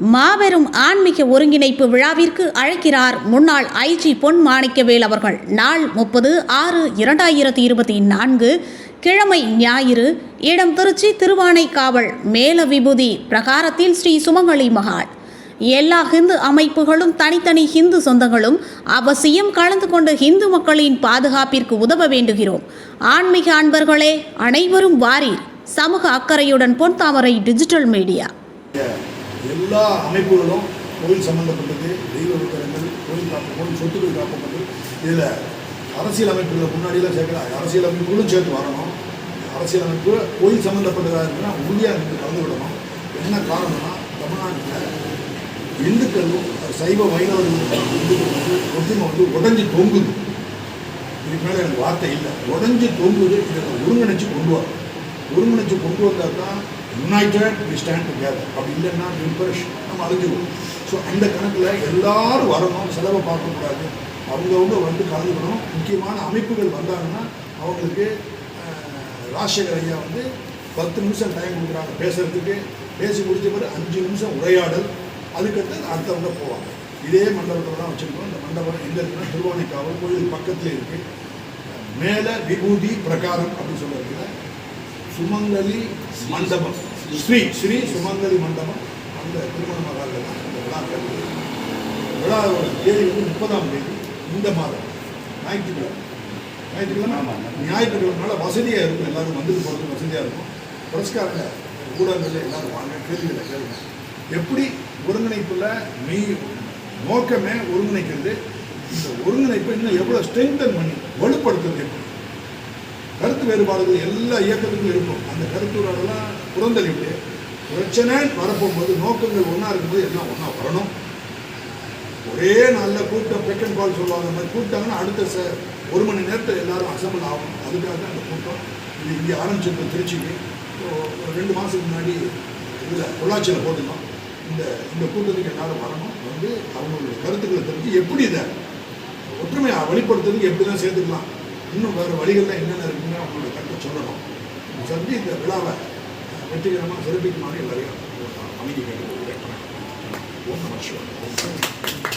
மாபெரும் ஆன்மீக ஒருங்கிணைப்பு விழாவிற்கு அழைக்கிறார் முன்னாள் ஐஜி பொன் மாணிக்கவேல் அவர்கள். நாள் முப்பது ஆறு இரண்டாயிரத்தி இருபத்தி நான்கு கிழமை ஞாயிறு இடம் திருச்சி திருவானைக்காவல் மேல விபூதி பிரகாரத்தில் ஸ்ரீ சுமங்கலி மகால். எல்லா ஹிந்து அமைப்புகளும் தனித்தனி ஹிந்து சொந்தங்களும் அவசியம் கலந்து கொண்டு ஹிந்து மக்களின் பாதுகாப்பிற்கு உதவ வேண்டுகிறோம். ஆன்மீக அன்பர்களே அனைவரும் வாரி சமூக அக்கறையுடன் பொன் தாமரை டிஜிட்டல் மீடியா. எல்லா அமைப்புகளும் கோயில் சம்பந்தப்பட்டது தெய்வ விக்கிரங்கள் கோயில் காப்பு கோயில் சொத்துக்கள் காப்பப்பட்டது. இதில் அரசியல் அமைப்புகளை முன்னாடியெல்லாம் சேர்க்கலாம் அரசியல் அமைப்புகளும் சேர்த்து வரணும் அரசியல் அமைப்பு கோயில் சம்மந்தப்பட்டதாக இருக்குன்னா உறுதியாக இருந்து விடணும் என்ன காரணம்னா தமிழ்நாட்டில் இந்துக்களும் சைவ வைணவர்களும் இந்துக்கள் வந்து ஒற்றுமை வந்து உடஞ்சி தொங்குது. இதுக்கு மேலே எனக்கு வார்த்தை இல்லை. உடஞ்சி தொங்குது இதை ஒருங்கிணைச்சு கொண்டு வரும் ஒருங்கிணைச்சு கொண்டு வந்தால் தான் யுனைடெட் வி ஸ்டாண்ட் டுகெதர் அப்படி இல்லைன்னா இம்ப்ரெஷன் நம்ம அழிஞ்சுவோம் ஸோ அந்த கணக்கில் எல்லாரும் வரணும் செலவை பார்க்கக்கூடாது அவங்கவுங்க வந்து கலந்துக்கணும். முக்கியமான அமைப்புகள் வந்தாங்கன்னா அவங்களுக்கு ராஜசேகர் ஐயா வந்து பத்து நிமிஷம் டைம் கொடுக்குறாங்க பேசுகிறதுக்கு பேசி முடிச்ச பிறகு அஞ்சு நிமிஷம் உரையாடல். அதுக்கடுத்து அடுத்தவங்க போவாங்க. இதே மண்டபத்தில் தான் வச்சுருக்கோம். இந்த மண்டபம் எங்கே இருக்குன்னா திருவானைக்காவல் கோயில் பக்கத்தில் இருக்குது மேலே விபூதி பிரகாரம் அப்படின்னு சொல்லுறதுல சுமங்கலி மண்டபம். ஸ்ரீ ஸ்ரீ சுமங்கலி மண்டபம். அந்த திருமண மகாலில் தான். இந்த விழா நடக்குது. விழாவோட தேதி வந்து முப்பதாம் தேதி இந்த மாதம். ஞாயிற்றுக்கிழமை. ஞாயிற்றுக்கிழமை? ஞாயிற்றுக்கிழமைனால வசதியாக இருக்கும். எல்லாரும் வந்துட்டு போகிறது வசதியாக இருக்கும். புரஸ்காரங்க ஊடகங்களில் எல்லாரும் வாங்க. கேள்விகளை கேளுங்க. எப்படி ஒருங்கிணைப்புல மெய் நோக்கமே ஒருங்கிணைக்கிறது? இந்த ஒருங்கிணைப்பை இன்னும் எவ்வளோ ஸ்ட்ரென்தன் பண்ணி வலுப்படுத்துறது எப்படி? கருத்து வேறுபாடுகள் எல்லா இயக்கத்துக்கும் இருக்கும். அந்த கருத்துறதெல்லாம் புறந்தள்ளிட்டு பிரச்சனை வரப்போகும்போது நோக்கங்கள் ஒன்றா இருக்கும்போது எல்லாம் ஒன்றா வரணும். ஒரே நாளில் கூட்டம் பெக்கன் கால் சொல்லுவாங்க. அந்த மாதிரி கூப்பிட்டாங்கன்னா அடுத்த ச ஒரு மணி நேரத்தில் எல்லாரும் அசம்பிள் ஆகும் அதுக்காக தான் அந்த கூட்டம் இது இங்கே ஆரம்பிச்சிருக்கோம் திருச்சிக்கு. ஒரு ரெண்டு மாதத்துக்கு முன்னாடி இதில் பொள்ளாச்சியில் போட்டுக்கலாம் இந்த இந்த கூட்டத்துக்கு எல்லாரும் வரணும். வந்து அவங்களுடைய கருத்துக்களை தெரிஞ்சு எப்படி இதை ஒற்றுமையை வெளிப்படுத்துறதுக்கு எப்படி தான் சேர்த்துக்கலாம் இன்னும் வேறு வழிகள்லாம் என்னென்ன இருக்குன்னு அவங்களோட கற்று சொல்லணும் சொல்லி இந்த விழாவை வெற்றிகரமாக சிறப்பிக்குமாறு எல்லாரையும் அமைக்க வேண்டும் ஓம் நம சிவாய.